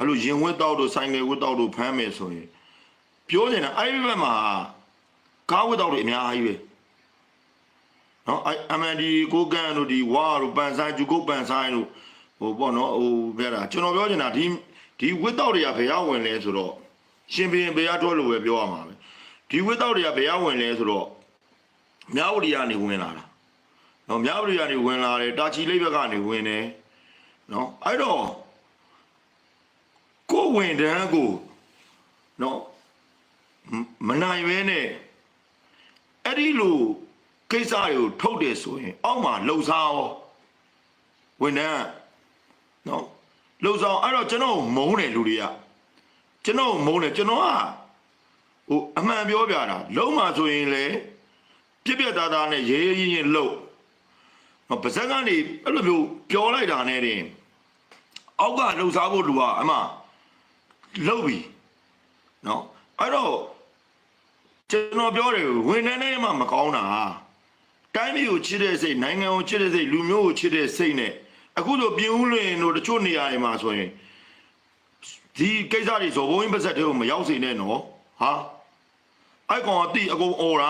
အဲ့လိုရင်ဝတ်တောက်တို့ဆိုင်ငယ်ဝတ်တောက်တို့ဖမ်းမယ်ဆိုရင်ပြောနေတာအဲ့ဒီဘက်မှာကားဝတ်တောက်တွေအများကြီးပဲနော်အဲ့ MND ကိုကန်တို့ဒီဝါတို့ပန်ဆိုင်ဂျူကုတ်ပန်ဆိုင်တို့ဟိုပေါ့နော်ဟိုပြောတာကျွန်တော်ပြောချင်တာဒီဒီဝတ်တောက်တွေကဘယ်ရောက်ဝင်လဲဆိုတော့ရှင်ဘရင်ဘယ်ရထွက်လို့ပဲပြောရမှာပဲဒီဝတ်တောက်တွေကဘယ်ရောက်ဝင်လဲဆိုတော့မြောက်ဝတီကနေဝင်လာတာနော်မြောက်ဝတီကနေဝင်လာတယ်တာချီလိပ်ဘက်ကနေဝင်တယ်နော်အဲ့တော့ကိုယ် ဝင်တန်းကိုနော်မမနိုင်ရဲနဲ့အဲ့ဒီလိုကိစ္စတွေကိုထုတ်တယ်ဆိုရင် အောက်မှာလှုပ်ရှားရောဝင်တန်းနော်လှုပ်ရှားအဲ့တော့ကျွန်တော်မုန်းတယ်လူတွေကကျွန်တော်မုန်းတယ်ကျွန်တော်ကဟိုအမှန်ပြောပြတာလုံးမှာဆိုရင်လေပြက်ပြက်သားသားနဲ့ရဲရဲရင်လှုပ်မပါဇက်ကနေအဲ့လိုမျိုးပြောလိုက်တာနဲ့တင်အောက်ကလှုပ်ရှားဖို့လူကအမှ လှုပ်ပြီနော်အဲ့တော့ကျွန်တော်ပြောတယ်ဝင်နေနေမှမကောင်းတာတိုင်းပြည်ကိုချစ်တဲ့စိတ်နိုင်ငံကိုချစ်တဲ့စိတ်လူမျိုးကိုချစ်တဲ့စိတ်နဲ့အခုဆိုပြင်ဦးလွင်တို့တချို့နေရာတွေမှာဆိုရင်ဒီကိစ္စတွေဇော်ဘုံဘင်းပါဆက်တွေကိုမရောက်စေနဲ့နော်ဟာအဲ့ကောင်အတိအကုန်អော်တာ